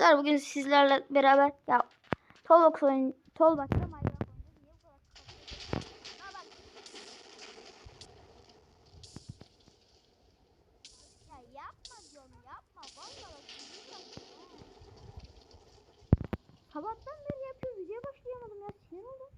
Arkadaşlar bugün sizlerle beraber ya Tolbox oyun Tolbox'ta. Sabahtan beri yapıyorum. Videoya başlayamadım ya. Sinir oldum.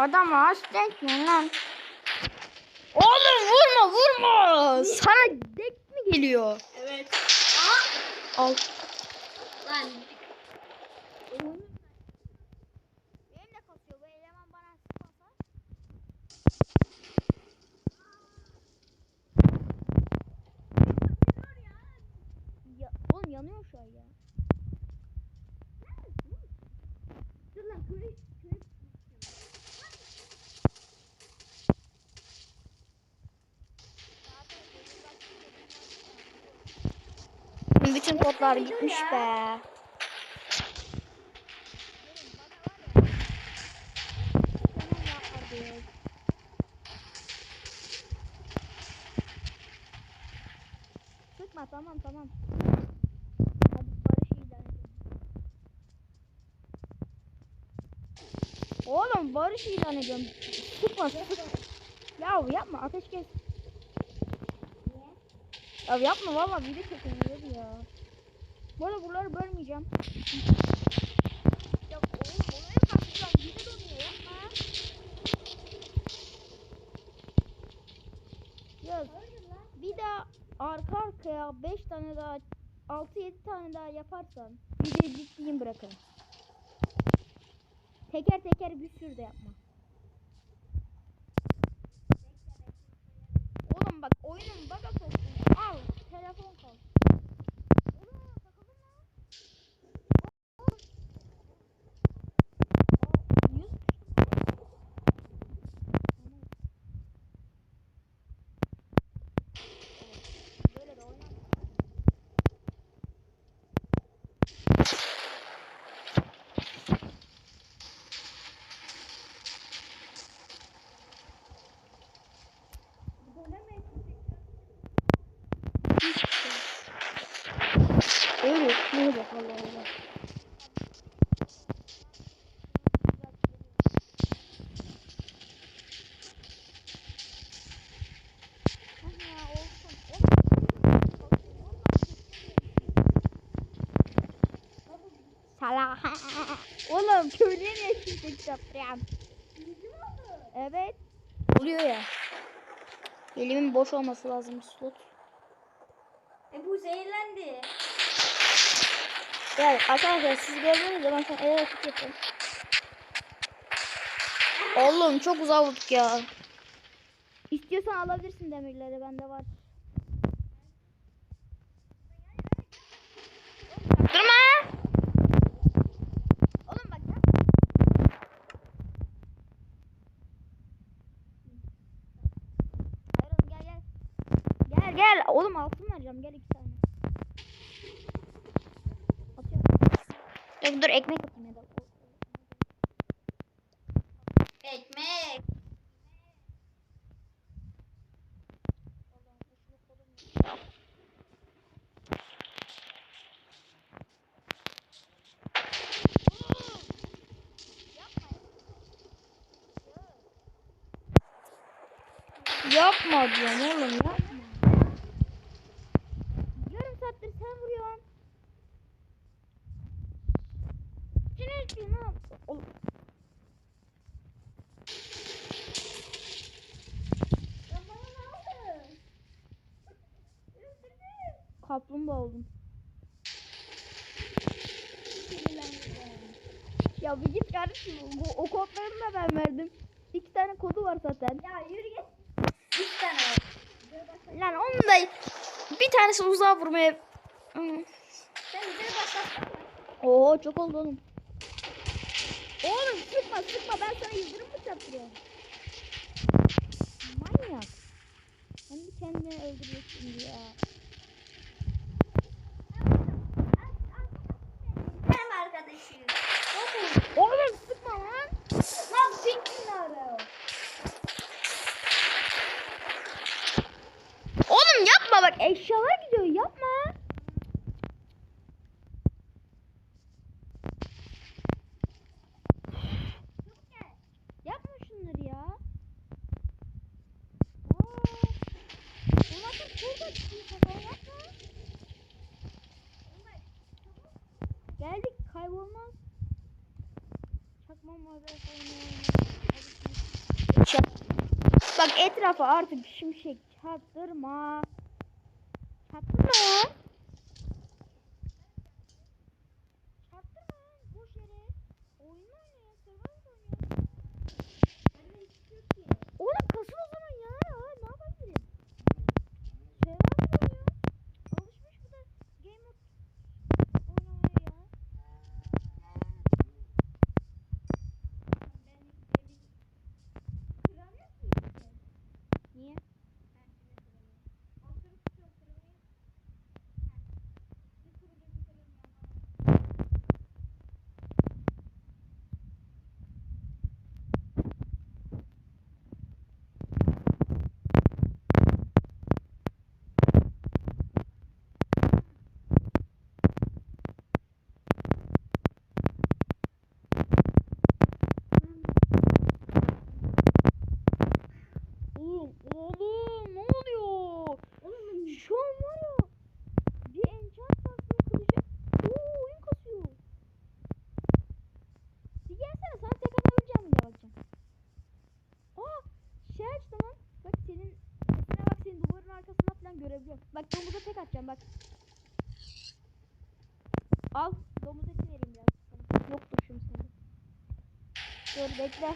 Adam ağaç denk mi lan? Oğlum vurma vurma. Sana denk mi geliyor? Evet. Al. Lan. Benimle kasıyor bu eleman bana sıkmasa. Ya, oğlum yanıyor şu an ya. Bütün toplar gitmiş be. Sıkma tamam tamam. Oğlum barış ilan ediyorum. Sıkma sıkma. Ya yapma ateş kes. Ya yapma valla video çekiliyor ya. Bu arada buraları bölmeyeceğim. Ya oğlum oraya kalkacağım. Video donuyor yapma. Ya bir daha arka arkaya 5 tane daha 6-7 tane daha yaparsan videoyu ciddiyim bırakın. Teker teker bir sürü de yapma. Oğlum bak oyunun baka soktum. Telefon kal. Allah Allah. Salah. Oğlum köylüye niye çiftlik yaptırayım? Evet. Oluyor ya. Elimin boş olması lazım slot. E bu zehirlendi. Yani arkadaşlar siz gördüğünüz zaman an el hareket yapıyorum. Oğlum çok vurduk ya. İstiyorsan alabilirsin demirleri bende var. Durma. Oğlum bak. Hayır oğlum gel gel. Gel gel. Oğlum altın vereceğim. Gel iki tane. Dur dur ekmek atayım ya da. Ekmek. Yapma diyorum oğlum yapma. Yarım saattir sen vuruyorsun. Sinir ettin ha. Oğlum. Ya bana ne oldu? Kaplumbağa oldum. Ya bir git kardeşim. Bu, o kodlarını da ben verdim. İki tane kodu var zaten. Ya yürü git. Bir tane var. Lan onu da bir tanesi uzağa vurmaya... Hmm. Sen videoyu başlatsana. Oo çok oldu oğlum. Oğlum sıkma sıkma ben sana yıldırım mı çarptırıyorum? Manyak. Sen de kendini öldürüyorsun ya. etrafa artık şimşek çaktırma. sen bak. Al. Domuz eti vereyim biraz. Yoktur şimdi. Dur bekle.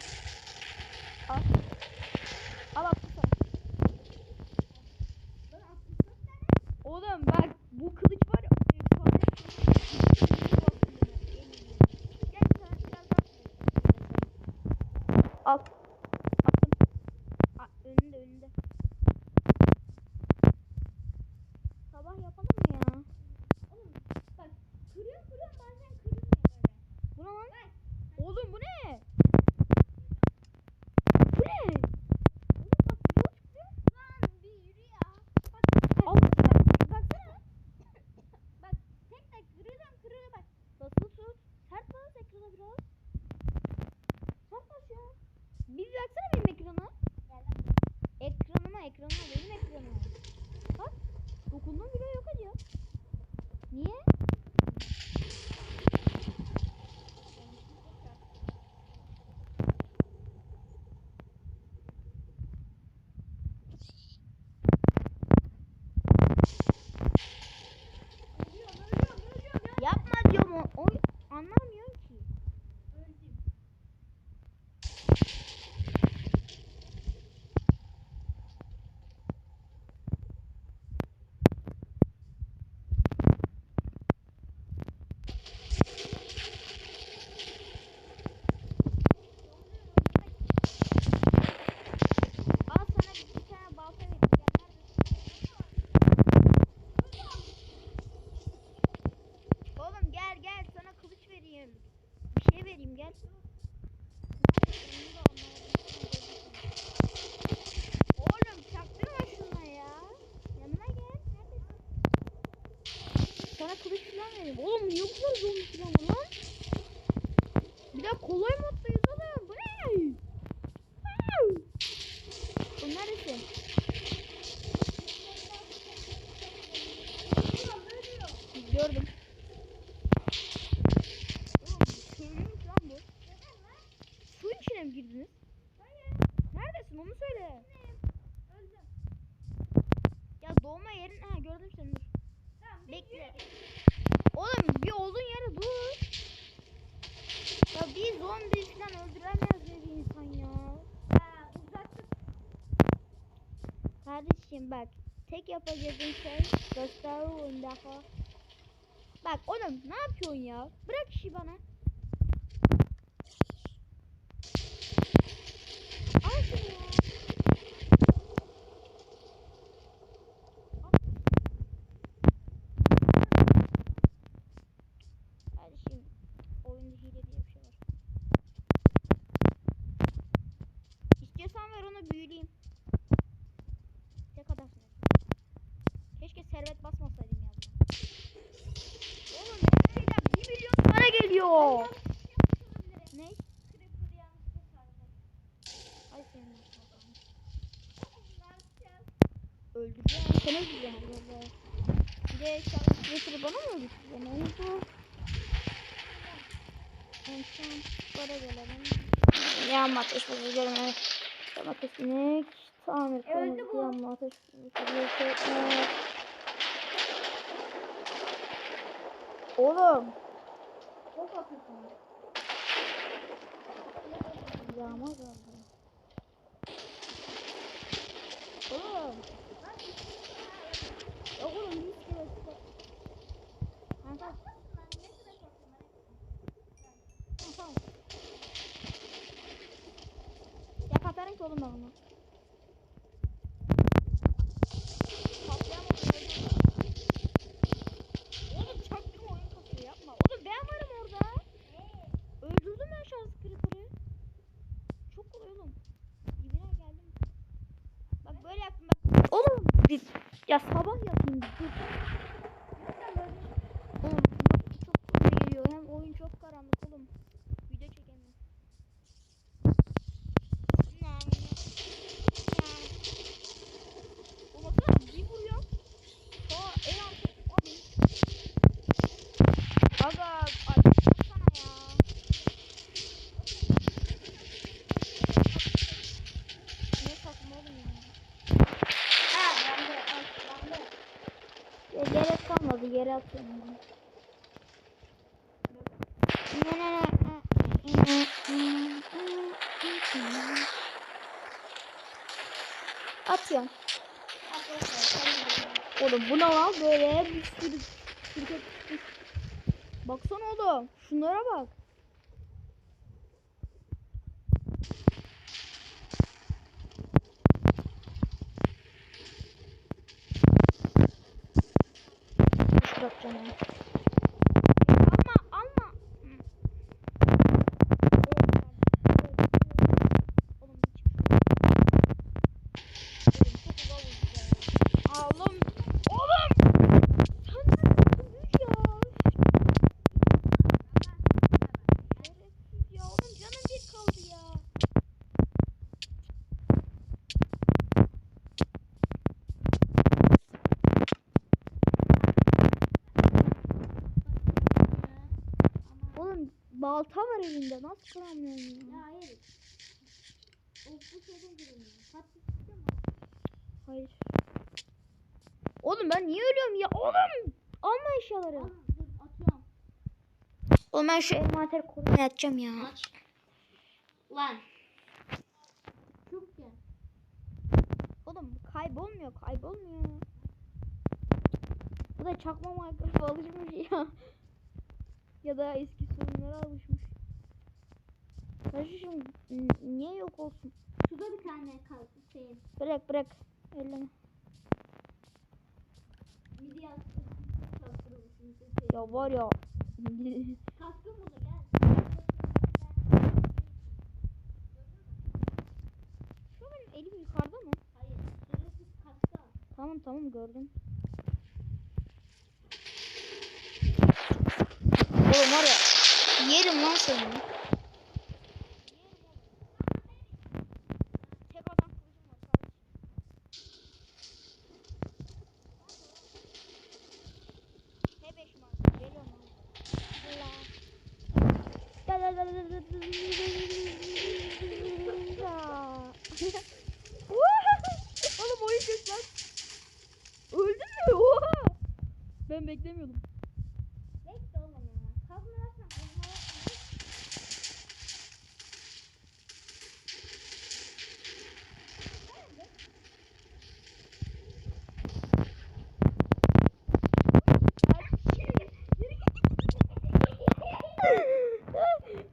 Al. mıyım? Oğlum niye bu kadar zormuş lan lan? Bir daha kolay moddayız oğlum. Bu ne? Bu neresi? Gördüm. Bakayım bak. Tek yapacağım şey göster oyundaki. Bak oğlum ne yapıyorsun ya? Bırak işi bana. de çalıştırı bana mı gitti? Ben onu bu. Ben para gelelim. Yanma ateş bulu gelme. Yanma kesinlik. Tamir konusu yanma ateş bulu. Oğlum. Çok atıyorsun. Yağmaz abi. Atıyorum. Oğlum bu ne lan böyle bir sürü şirket. Baksana oğlum şunlara bak. Boş bırakacağım ya. Alma alma. Hı. Oğlum bir çık şuradan. Oğlum çok uzağa vurdu ya. Oğlum! Oğlum! Sen de büyük ya. Şerefsiz ya. Oğlum canım bir kaldı ya. Oğlum balta var kıramıyorsun ya? Ya hayır. O bu şeyden giremiyor. Mu? Hayır. Oğlum ben niye ölüyorum ya? Oğlum! Alma eşyaları. Al dur atıyorum. Oğlum ben şu envanter korumaya yatacağım ya. Aç. Lan. Gel. Oğlum kaybolmuyor kaybolmuyor. Bu da çakma Minecraft'a alışmış ya. ya da eski sorunlara alışmış. Kardeşim niye yok olsun? Şurada bir tane kaldı şeyin. Bırak bırak. Elleme. Ya var ya. Kaskım burada gel. Şu benim elim yukarıda mı? Hayır. Şerefsiz kaskı al. Tamam tamam gördüm. Oğlum var ya. Yerim lan seni. Tek adam kılıcım var kardeşim. T5 mi abi? Geliyorum abi. Allah. Da da da da da da da. Oğlum oyun kötü lan. Öldün mü? Oha. Ben beklemiyordum. Bekle oğlum ya. Kazma versem kazma versem.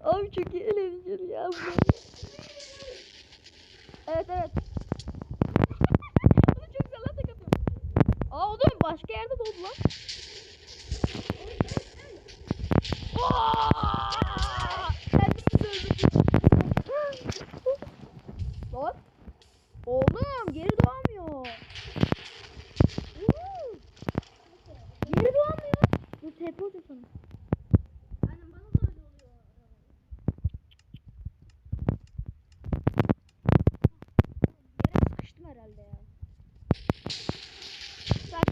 Abi çok eğlenceli ya bu. Evet evet. Bunu çok güzel lan tek atıyorum. Aa o da başka yerde doldu lan. Aa! Kendimi öldürdüm. Lan. Oğlum geri doğamıyor. Uhu. Geri doğamıyor. Dur TP olacak sana. Annem bana da öyle oluyor. Yere sıkıştım herhalde ya. Sen,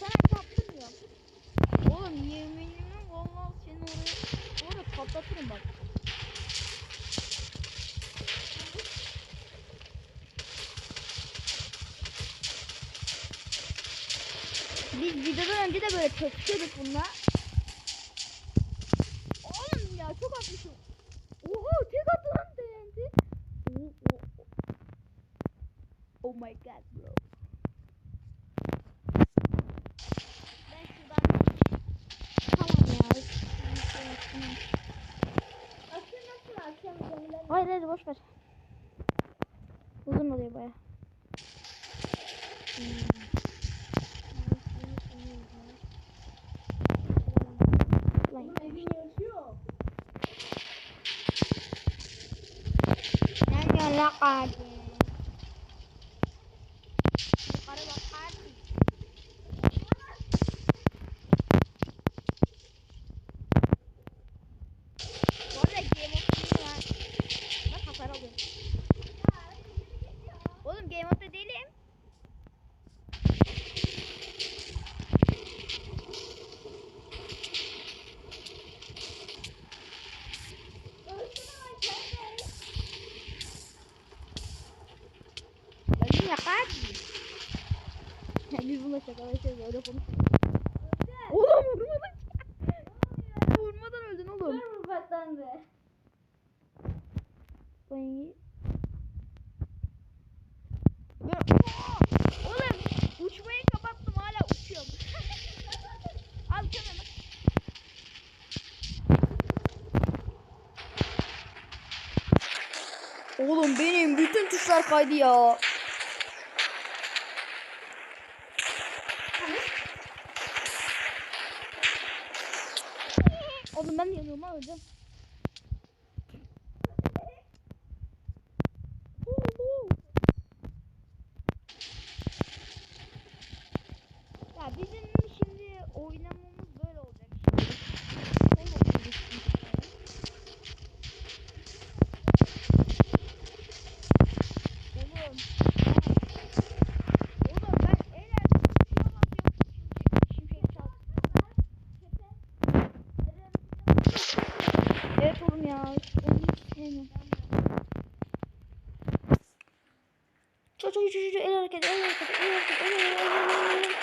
sana kaptırmıyor. Oğlum yeminimi vallahi seni oraya orada patlatırım bak. Çöküşüyorduk bununla. Oğlum ya çok atmışım. Oha tek attı lan TNT. Oh, my god bro. Gönüller Hayır hayır boş ver. Uzun oluyor baya. Lan evin yaşıyor. Gel la kardeş. Yukarı bak hadi. Bu arada Game of Thrones'u var. Bak hasar alıyorum. Oğlum Game of'ta değilim. Öldüm ya kardeş. Konuşuyoruz. Oğlum vurmadın. Vurmadan öldün oğlum. Dur. Bayı. Dur. Oğlum uçmayı kapattım hala uçuyorum. Al kenara. Oğlum benim bütün tuşlar kaydı ya. Oğlum ben de yanıyorum ha öleceğim. Ya bizim şimdi oynamamız böyle olacak şimdi. Şöyle yapıyoruz şimdi. Oğlum. Oğlum ben eğer şuna basıyorum şimşek, şimşek çal. Evet oğlum ya. Onu hiç sevmiyorum. Ço ço ço ço el hareket el hareket el hareket el hareket el hareket.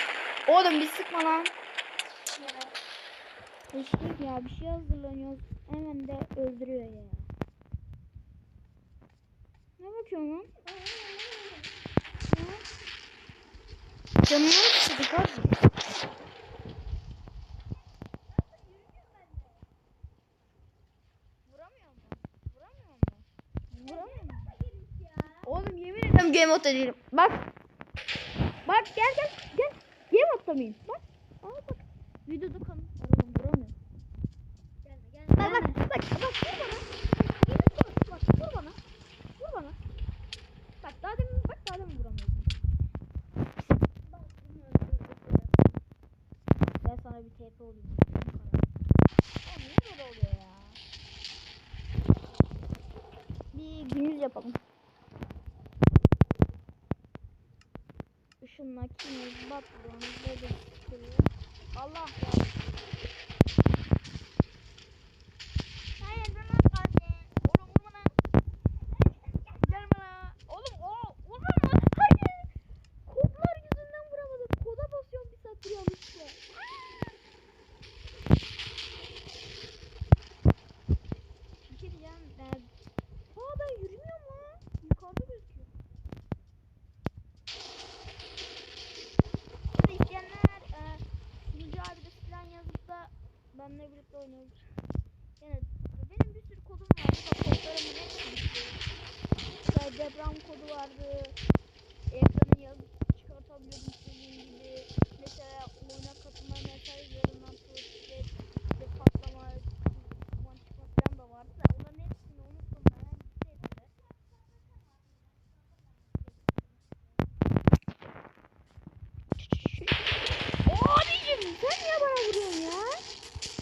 Oğlum bir sıkma lan. Eşlik ya bir şey hazırlanıyoruz. Hemen de öldürüyor ya. Ne bakıyorsun lan? Canını sıktık abi. Oğlum yemin ederim game mode'da değilim. Bak. Bak gel gel mıyım? Bak. Aa bak. Videoda kan. Oğlum vuramıyorum. Gelme gelme. Bak bak bak bak vur bana. Vur. Bak vur bana. Vur bana. Bak daha demin bak daha demin vuramıyordum. Ben sana bir TP olayım. Oğlum niye böyle oluyor ya? Bir gündüz yapalım. Işınla kimiz, batman, böyle. Allah ya. Hayır bana kaldı. Oğlum vur bana. Gel bana. Oğlum o vur bana. Hayır. Kodlar yüzünden vuramadım. Koda basıyorum bir saat duruyorum işte. Bir şey diyeceğim. Ben... Aa ben yürümüyorum lan. Yukarıda gözüküyor. Şimdi isteyenler e, sunucu abi de filan yazıp da benimle birlikte oynayabilir. Yani benim bir sürü kodum vardı. Bak kodlarımın hepsi bitti. Mesela deprem kodu vardı. Ekranı yazıp çıkartabiliyordum istediğim gibi. Mesela oyuna katılma mesajlarından tut işte, işte patlama, duman çıkma falan da vardı da onların hepsini unuttum ben. Yani gitti hepsi. Abicim sen niye bana vuruyorsun ya?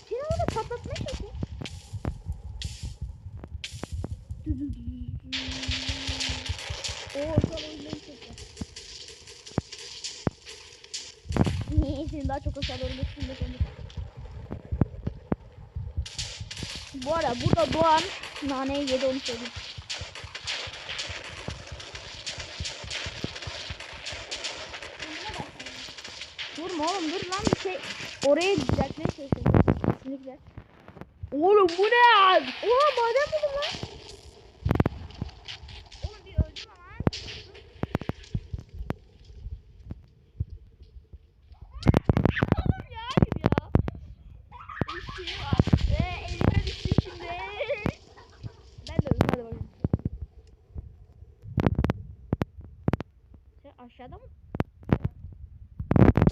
Seni orada patlatmaya çalışıyorum. Oo şu an oyundan çekti. Senin daha çok aşağı doğru. Bu arada burada Doğan naneyi yedi onu söyleyeyim. Vur Oğlum dur lan bir şey oraya düzeltmeye çalışıyorum. Kesinlikle. Oğlum bu ne? Oha maden buldum lan. Oğlum bir öldüm ama. Oğlum ya hayır ya. Bir şey var. Ve elime düştü şimdi. Ben de öldüm hadi bakayım. Sen aşağıda mı?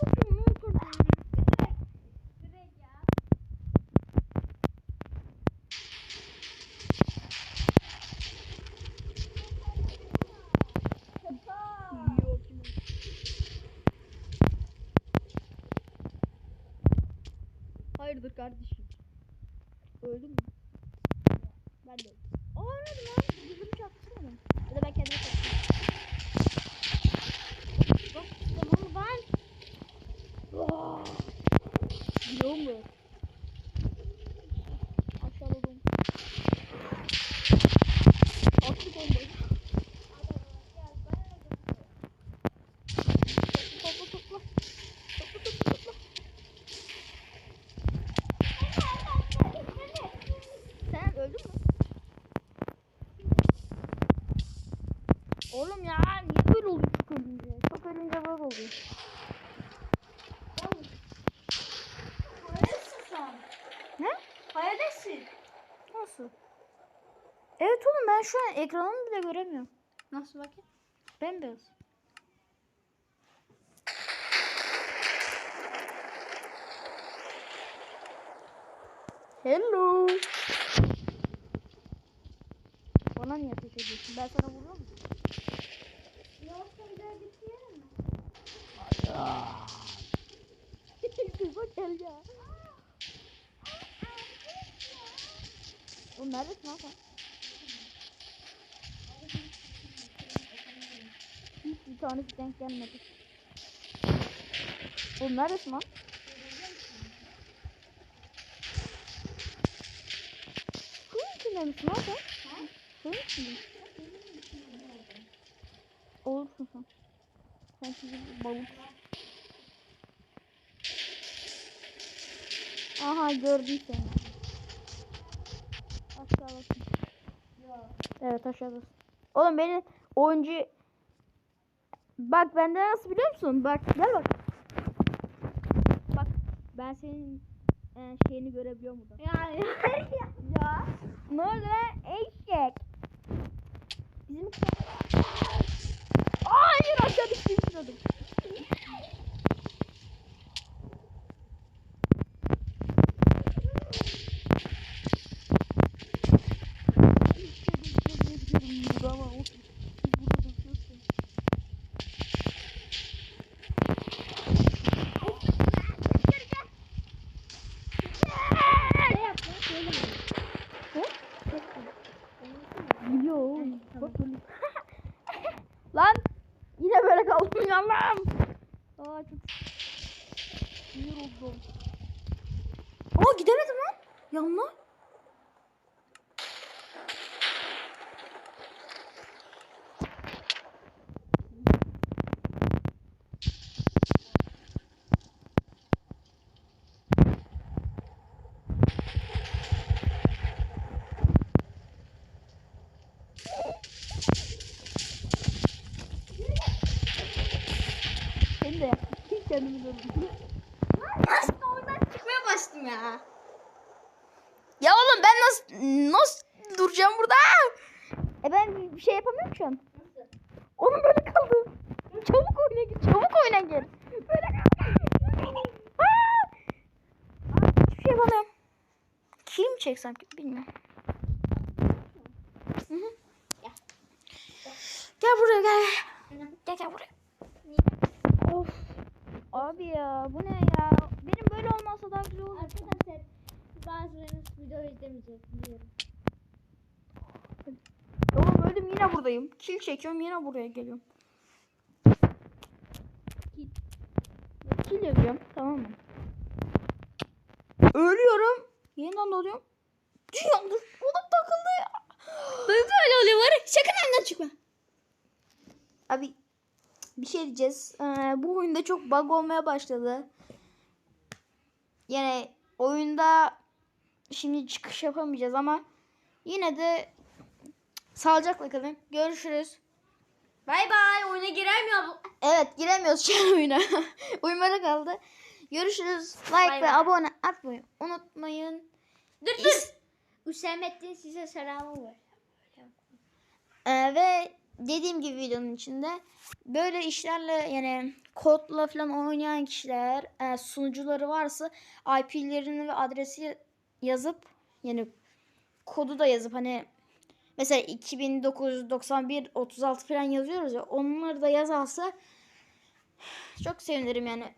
Çok iyi, çok iyi. Direkt ya. Yok. Hayırdır kardeşim? Öldün mü? Ben de öldüm. Aa ölmedim lan. Yüzümü çarptırmadım. Ya da ben kendimi çarptırdım. Bak tamam ben. Aa! Biliyor musun? Aşağıladım. Atlı bombayı. Topla topla. Topla topla topla. Sen öldün mü? Oğlum ya niye böyle oluyor çok ölünce? Çok ölünce böyle oluyor. Hayaldesin şu an. Ne? Hayaldesin. Nasıl? Evet oğlum ben ekranımı bile göremiyorum. Nasıl bakayım? Bembeyaz. Hello. Bana niye ateş ediyorsun? Ben sana vuruyor muyum? Yoksa bir daha gitmeyelim mi? Bak gel ya. Oğlum neredesin lan tanesi denk gelmedi. Oğlum neredesin lan? Suyun içinde misin lan sen? Suyun içinde? Olursun sen. Sen bir balık. Aha gördüm seni. Aşağıdasın. Evet aşağıdasın. Oğlum beni oyuncu... Bak bende nasıl biliyor musun? Bak gel bak. Bak ben senin e, şeyini görebiliyorum burada. Ya Ya. Ne oldu lan? Eşek. Bizim... Hayır aşağı düştüm şuradım. ne yaptın? Söyle bana. Biliyorum. Tamam. Bak böyle. Lan yine böyle kaldım yanlarım. Aa çok sinir oldum. Aa gidemedim lan. Yanına. Seni de yaptım. Kendimi dövdüm. Nasıl oradan çıkmaya başladım ya. Ya oğlum ben nasıl nasıl duracağım burada? E ben bir şey yapamıyorum şu an. Nasıl? Oğlum böyle kaldım. Çabuk oyna git. Çabuk oyna gel. Böyle kaldım. Aa! Aa, Hiçbir şey yapamıyorum. Kim çeksem ki bilmiyorum. Hı hı. Gel. Gel buraya gel. Gel gel buraya. Of. Abi ya bu ne ya? Benim böyle olmasa daha güzel olur. Arkadaşlar bazılarınız video izlemeyecek biliyorum. Oğlum öldüm yine buradayım. Kil çekiyorum yine buraya geliyorum. Kil. Kil yapıyorum tamam mı? Ölüyorum. Yeniden doğuyorum. Yanlış olup takıldı ya. Böyle böyle oluyor var. Sakın andan çıkma. Abi bir şey diyeceğiz. Ee, bu oyunda çok bug olmaya başladı. Yani oyunda şimdi çıkış yapamayacağız ama yine de sağlıcakla kalın. Görüşürüz. Bay bay oyuna giremiyor. Evet giremiyoruz şu an oyuna. Uyumara kaldı. Görüşürüz. Like Bay ve bay. abone atmayı unutmayın. Dur dur. Hüsamettin size selamı var. Ee, ve dediğim gibi videonun içinde böyle işlerle yani kodla falan oynayan kişiler e, sunucuları varsa IP'lerini ve adresi yazıp yani kodu da yazıp hani mesela 2991 36 falan yazıyoruz ya onları da yazarsa çok sevinirim yani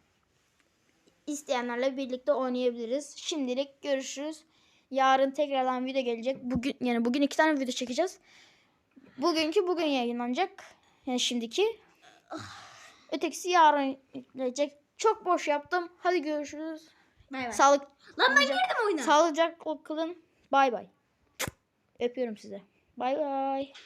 isteyenlerle birlikte oynayabiliriz. Şimdilik görüşürüz. Yarın tekrardan video gelecek. Bugün yani bugün iki tane video çekeceğiz. Bugünkü bugün yayınlanacak. Yani şimdiki. Ötekisi yarın gelecek. Çok boş yaptım. Hadi görüşürüz. Bay bay. Sağlık Lan ben girdim oyuna. sağlıcakla kalın. Bay bay. Öpüyorum size. Bay bay.